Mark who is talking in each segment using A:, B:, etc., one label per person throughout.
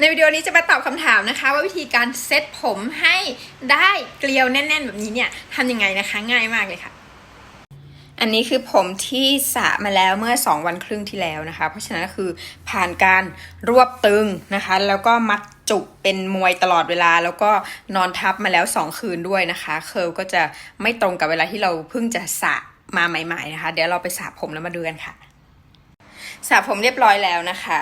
A: ในวิดีโอนี้จะมาตอบคำถามนะคะ ว่าวิธีการเซ็ตผมให้ได้เกลียวแน่น ๆ แบบนี้เนี่ยทำยังไงนะคะ ง่ายมากเลยค่ะ อันนี้คือผมที่สระมาแล้วเมื่อ 2 วันครึ่งที่แล้วนะคะ เพราะฉะนั้นก็คือผ่านการรวบตึงนะคะ แล้วก็มัดจุกเป็นมวยตลอดเวลา แล้วก็นอนทับมาแล้ว 2 คืนด้วยนะคะ เคิร์ลก็จะไม่ตรงกับเวลาที่เราเพิ่งจะสระมาใหม่ ๆนะคะ เดี๋ยวเราไปสระผมแล้วมาดูกันค่ะสระผมเรียบร้อยแล้วนะคะ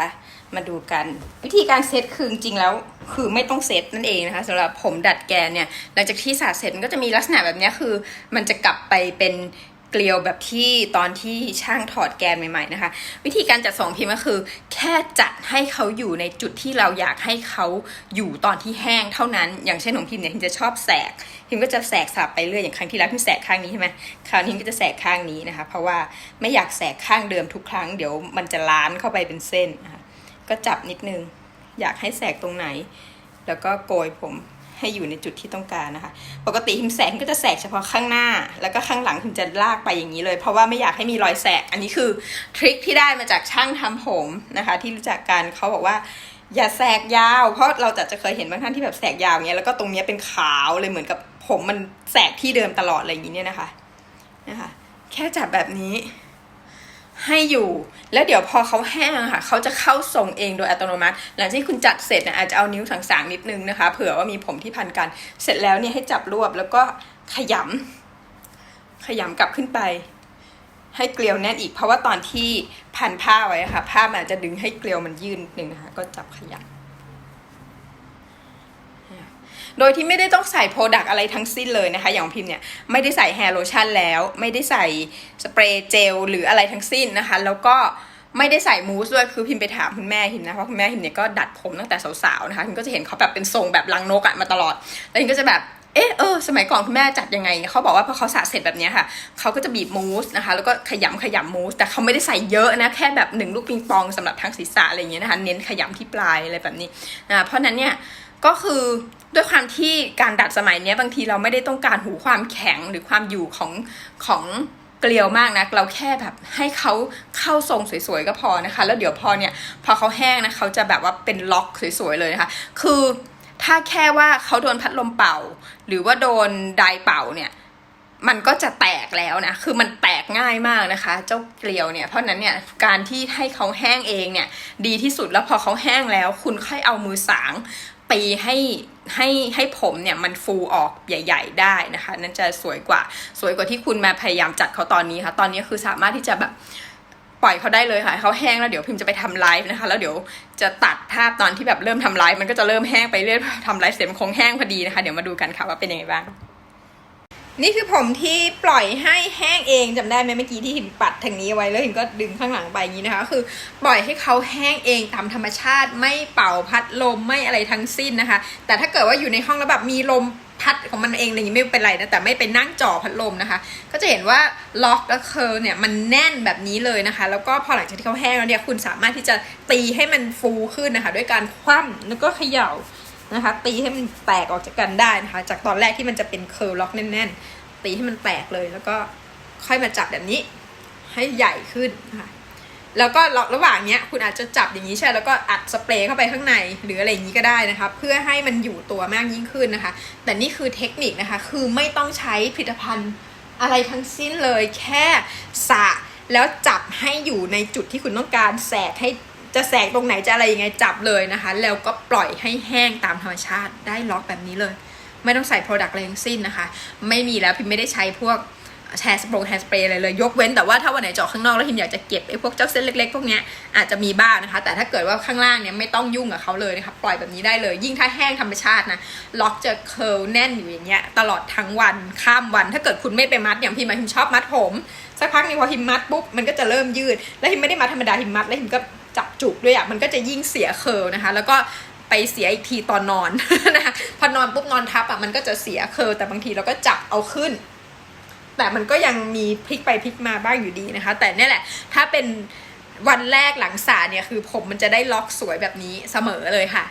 A: มาดูกัน วิธีการเซตคือจริงแล้วคือไม่ต้องเซตนั่นเองนะคะสำหรับผมดัดแกนเนี่ยหลังจากที่สระเสร็จมันก็จะมีลักษณะแบบนี้คือ มันจะกลับไปเป็นเกลียวแบบที่ตอนที่ช่างถอดแกนใหม่ ๆนะคะ วิธีการจัดส่งพิมพ์ก็คือ แค่จัดให้เขาอยู่ในจุดที่เราอยากให้เขาอยู่ตอนที่แห้งเท่านั้น อย่างเช่นของพิมพ์เนี่ยพิมจะชอบแสกพิมก็จะแสกสลับไปเรื่อยอย่างครั้งที่แล้วพิมแสกข้างนี้ใช่ไหมคราวนี้พิมก็จะแสกข้างนี้นะคะ เพราะว่าไม่อยากแสกข้างเดิมทุกครั้งเดี๋ยวมันจะล้านเข้าไปเป็นเส้นนะคะ ก็จับนิดนึง อยากให้แสกตรงไหน แล้วก็โกยผมให้อยู่ในจุดที่ต้องการนะคะ ปกติหิมแสกก็จะแสกเฉพาะข้างหน้า แล้วก็ข้างหลังหิมจะลากไปอย่างนี้เลย เพราะว่าไม่อยากให้มีรอยแสก อันนี้คือทริคที่ได้มาจากช่างทำผมนะคะ ที่รู้จักกันเขาบอกว่าอย่าแสกยาว เพราะเราจะจะเคยเห็นบางท่านที่แบบแสกยาวเงี้ยแล้วก็ตรงเนี้ยเป็นขาวเลยเหมือนกับผมมันแสกที่เดิมตลอดอะไรอย่างนี้เนี่ยนะคะนะคะ แค่จับแบบนี้ ให้อยู่ แล้วเดี๋ยวพอเขาแห้งค่ะเขาจะเข้าทรงเองโดยอัตโนมัติ หลังจากที่คุณจัดเสร็จเนี่ยอาจจะเอานิ้วสางๆนิดนึงนะคะ เผื่อว่ามีผมที่พันกัน เสร็จแล้วเนี่ยให้จับรวบแล้วก็ขยำขยำกลับขึ้นไป ให้เกลียวแน่นอีก เพราะว่าตอนที่พันผ้าไว้ค่ะ ผ้ามันอาจจะดึงให้เกลียวมันยืดนิดนึงนะคะ ก็จับขยำ โดยที่ไม่ได้ต้องใส่โปรดักอะไรทั้งสิ้นเลยนะคะ อย่างพิมพ์เนี่ยไม่ได้ใส่แฮร์โลชั่นแล้ว ไม่ได้ใส่สเปรย์เจลหรืออะไรทั้งสิ้นนะคะ แล้วก็ไม่ได้ใส่มูสด้วยคือพิมพ์ไปถามคุณแม่พิมนะเพราะคุณแม่พิมเนี่ยก็ดัดผมตั้งแต่สาวๆนะคะพิมก็จะเห็นเขาแบบเป็นทรงแบบลังนกอะมาตลอดแล้วพิมก็จะแบบเออเออสมัยก่อนคุณแม่จัดยังไงเขาบอกว่าพอเขาสระเสร็จแบบนี้ค่ะเขาก็จะบีบมูสนะคะ แล้วก็ขยำขยำมูสแต่เขาไม่ได้ใส่เยอะนะแค่แบบหนึ่งลูกปิงปองสำหรับทางศีรษะอะไรอย่างเงี้ยนะคะเน้นขยำที่ปลายอะไรแบบนี้นะเพราะนั้นเนี่ยก็คือ ด้วยความที่การดัดสมัยนี้บางทีเราไม่ได้ต้องการหูความแข็งหรือความอยู่ของของเกลียวมากนะเราแค่แบบให้เขาเข้าทรงสวยๆก็พอนะคะ แล้วเดี๋ยวพอเนี่ยพอเขาแห้งนะเขาจะแบบว่าเป็นล็อกสวยๆเลยนะคะ คือถ้าแค่ว่าเขาโดนพัดลมเป่า หรือว่าโดนไดเป่าเนี่ยมันก็จะแตกแล้วนะ คือมันแตกง่ายมากนะคะ เจ้าเกลียวเนี่ย เพราะนั้นเนี่ยการที่ให้เขาแห้งเองเนี่ยดีที่สุดแล้วพอเขาแห้งแล้ว คุณค่อยเอามือสาง ตีให้ให้ให้ผมเนี่ยมันฟูออกใหญ่ ๆ ได้นะคะ นั่นจะสวยกว่า สวยกว่าที่คุณมาพยายามจัดเขาตอนนี้ค่ะ ตอนนี้คือสามารถที่จะแบบปล่อยเขาได้เลยค่ะเขาแห้งแล้วเดี๋ยวพิมจะไปทำไลฟ์นะคะ แล้วเดี๋ยวจะตัดภาพตอนที่แบบเริ่มทำไลฟ์มันก็จะเริ่มแห้งไปเรื่อยทำไลฟ์เสร็จมันคงแห้งพอดีนะคะ เดี๋ยวมาดูกันค่ะว่าเป็นยังไงบ้าง นี่คือผมที่ปล่อยให้แห้งเองจำได้ไหมเมื่อกี้ที่หิมปัดทางนี้ไว้แล้วหิมก็ดึงข้างหลังไปอย่างนี้นะคะ คือปล่อยให้เขาแห้งเองตามธรรมชาติไม่เป่าพัดลมไม่อะไรทั้งสิ้นนะคะ แต่ถ้าเกิดว่าอยู่ในห้องแล้วแบบมีลมพัดของมันเองอะไรอย่างนี้ไม่เป็นไรนะแต่ไม่ไปนั่งจ่อพัดลมนะคะ ก็จะเห็นว่าล็อกและเคิร์เนี่ยมันแน่นแบบนี้เลยนะคะ แล้วก็พอหลังจากที่เขาแห้งแล้วเนี่ยคุณสามารถที่จะตีให้มันฟูขึ้นนะคะ ด้วยการคว่ำแล้วก็เขย่า นะคะ ตีให้มันแตกออกจากกันได้นะคะ จากตอนแรกที่มันจะเป็นเคิร์ลล็อกแน่นๆ ตีให้มันแตกเลยแล้วก็ค่อยมาจับแบบนี้ ให้ใหญ่ขึ้นนะคะแล้วก็ระหว่างเนี้ยคุณอาจจะจับอย่างนี้ใช่แล้วก็อัดสเปรย์เข้าไปข้างในหรืออะไรอย่างนี้ก็ได้นะคะเพื่อให้มันอยู่ตัวมากยิ่งขึ้นนะคะ แต่นี่คือเทคนิคนะคะคือไม่ต้องใช้ผลิตภัณฑ์อะไรทั้งสิ้นเลยแค่สะแล้วจับให้อยู่ในจุดที่คุณต้องการแสกให้ จะแสกตรงไหนจะอะไรยังไงจับเลยนะคะ แล้วก็ปล่อยให้แห้งตามธรรมชาติได้ล็อกแบบนี้เลย ไม่ต้องใส่โปรดักต์อะไรทั้งสิ้นนะคะ ไม่มีแล้วพิมไม่ได้ใช้พวกแชร์สโปรแฮร์สเปรย์อะไรเลย ยกเว้นแต่ว่าถ้าวันไหนเจาะข้างนอกแล้วพิมอยากจะเก็บไอ้พวกเจ้าเส้นเล็กๆ พวกเนี้ยอาจจะมีบ้างนะคะ แต่ถ้าเกิดว่าข้างล่างเนี่ยไม่ต้องยุ่งกับเขาเลยนะคะปล่อยแบบนี้ได้เลย ยิ่งถ้าแห้งธรรมชาตินะล็อกจะเคิร์ลแน่นอยู่อย่างเงี้ยตลอดทั้งวันข้ามวัน ถ้าเกิดคุณไม่ไปมัดอย่างพิมมาพิมชอบมัดผมสักพักนึงพอพิมมัดปุ๊บมันก็จะเริ่มยืด แล้วพิมไม่ได้มัดธรรมดาพิมมัดแล้วพิมก็ จุกด้วยอะมันก็จะยิ่งเสียเคิร์ลนะคะ แล้วก็ไปเสียอีกทีตอนนอนนะคะพอนอนปุ๊บนอนทับอะมันก็จะเสียเคิร์ลแต่บางทีเราก็จับเอาขึ้น แต่มันก็ยังมีพลิกไปพลิกมาบ้างอยู่ดีนะคะ แต่เนี่ยแหละ ถ้าเป็นวันแรกหลังสาเนี่ยคือผมมันจะได้ล็อกสวยแบบนี้เสมอเลยค่ะ